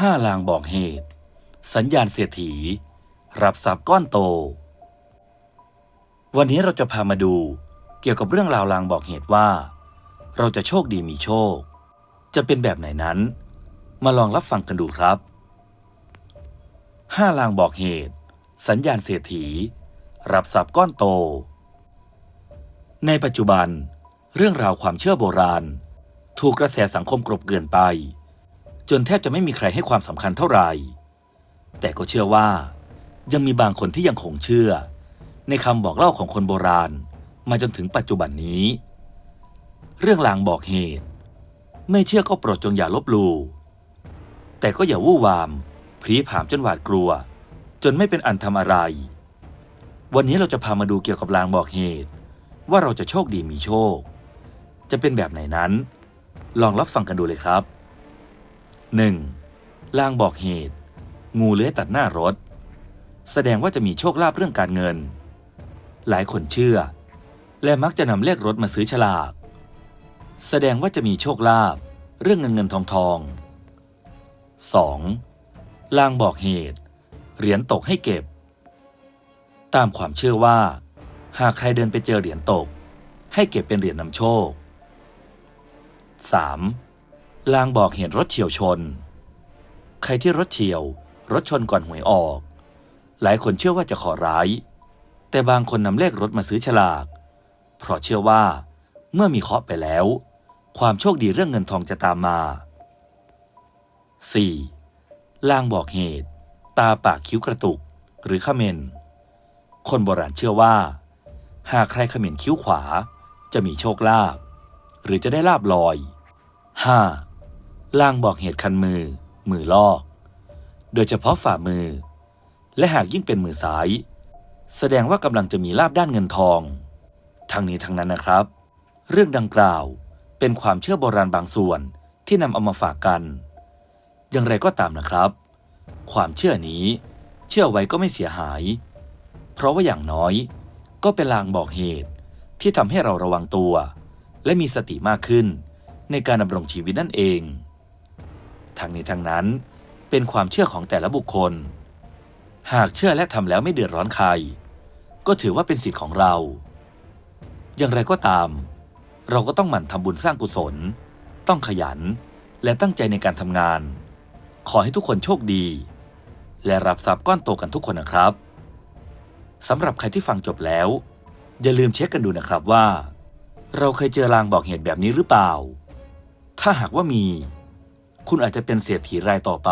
ห้าลางบอกเหตุ สัญญาณเสียถีรับทรัพย์ก้อนโต วันนี้เราจะพามาดูเกี่ยวกับเรื่องราวลางบอกเหตุว่า เราจะโชคดีมีโชค จะเป็นแบบไหนนั้น มาลองรับฟังกันดูครับห้าลางบอกเหตุ สัญญาณเสียถีรับทรัพย์ก้อนโต ในปัจจุบัน เรื่องราวความเชื่อโบราณ ถูกกระแสสังคมกลบเกลื่อนไป จนแทบจะไม่มีใครให้ความสำคัญเท่าไหร่ แต่ก็เชื่อว่า ยังมีบางคนที่ยังคงเชื่อ ในคำบอกเล่าของคนโบราณ มาจนถึงปัจจุบันนี้ เรื่องลางบอกเหตุ ไม่เชื่อก็โปรดจงอย่าลบหลู่แต่ก็อย่าวู่วามพรีผามจนหวาดกลัว จนไม่เป็นอันทำอะไร วันนี้เราจะพามาดูเกี่ยวกับลางบอกเหตุ ว่าเราจะโชคดีมีโชค จะเป็นแบบไหนนั้น ลองรับฟังกันดูเลยครับ 1. ลางบอกเหตุ งูเลื้อยตัดหน้ารถ แสดงว่าจะมีโชคลาภเรื่องการเงิน หลายคนเชื่อ และมักจะนำเลขรถมาซื้อฉลาก แสดงว่าจะมีโชคลาภเรื่องเงินเงินทองทอง 2. ลางบอกเหตุ เหรียญตกให้เก็บ ตามความเชื่อว่า หากใครเดินไปเจอเหรียญตก ให้เก็บเป็นเหรียญนำโชค 3. ลางบอกเหตุรถเฉียวชน ใครที่รถเฉียว รถชนก่อนหวยออก หลายคนเชื่อว่าจะขอร้าย แต่บางคนนำเลขรถมาซื้อฉลาก เพราะเชื่อว่า เมื่อมีเคาะไปแล้ว ความโชคดีเรื่องเงินทองจะตามมา 4. ลางบอกเหตุ ตาปากคิ้วกระตุก หรือขมเมนคนโบราณเชื่อว่า หากใครขม็นคิ้วขวา จะมีโชคลาภหรือจะได้ลาบลอย 5. ลางบอกเหตุคันมือ มือลอก โดยเฉพาะฝ่ามือ และหากยิ่งเป็นมือซ้าย แสดงว่ากำลังจะมีลาบด้านเงินทอง ทั้งนี้ทั้งนั้นนะครับ เรื่องดังกล่าวเป็นความเชื่อโบราณบางส่วนที่นำเอามาฝากกัน อย่างไรก็ตามนะครับ ความเชื่อนี้เชื่อไว้ก็ไม่เสียหาย เพราะว่าอย่างน้อยก็เป็นลางบอกเหตุที่ทำให้เราระวังตัว และมีสติมากขึ้นในการดำรงชีวิตนั่นเอง ทั้งนี้ทั้งนั้น เป็นความเชื่อของแต่ละบุคคล หากเชื่อและทำแล้วไม่เดือดร้อนใคร ก็ถือว่าเป็นสิทธิ์ของเรา อย่างไรก็ตาม เราก็ต้องหมั่นทำบุญสร้างกุศล ต้องขยันและตั้งใจในการทำงาน ขอให้ทุกคนโชคดี และรับทรัพย์ก้อนโตกันทุกคนนะครับสำหรับใครที่ฟังจบแล้ว อย่าลืมเช็คกันดูนะครับว่า เราเคยเจอลางบอกเหตุแบบนี้หรือเปล่า ถ้าหากว่ามี คุณอาจจะเป็นเศรษฐีรายต่อไป